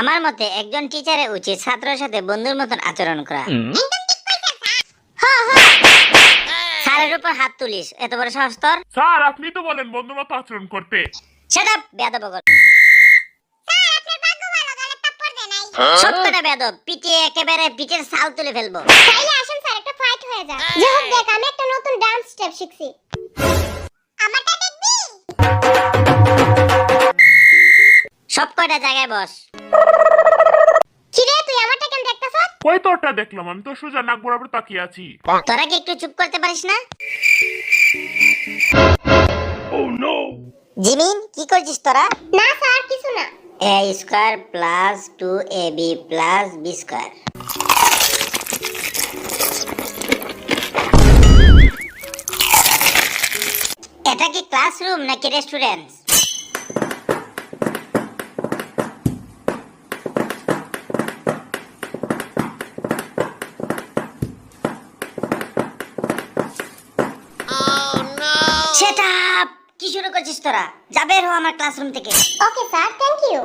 আমার মতে একজন টিচারের উচিত ছাত্রের সাথে বন্ধুর মতন আচরণ করা। স্যারের উপর হাত তুলিস এত বড় সাহস তোর? স্যার আপনি তো বলেন বন্ধু মতো আচরণ করতে। সেটা বেদব সত্যটা বেদব পিটিয়ে একেবারে পিঠের সাল তুলে ফেলব। তাইলে আসেন স্যার একটা ফাইট হয়ে যাক। যে হোক দেখ আমি একটা নতুন ডান্স স্টেপ শিখছি। সব কয়টা জায়গায় বস। কিরে তুই আমারটা কেন দেখতাছ? কই তোরটা দেখলাম? আমি তো সোজা নাক বরাবর তাকিয়ে আছি। তোরা কি একটু চুপ করতে পারিস না? জিমিন কি করছিস তোরা? না স্যার কিছু না। A square plus two A B plus B square এটা কি ক্লাসরুম নাকি রেস্টুরেন্ট কি শুরু করছিস তোরা? যা বের হো আমার ক্লাসরুম থেকে। Okay sir thank you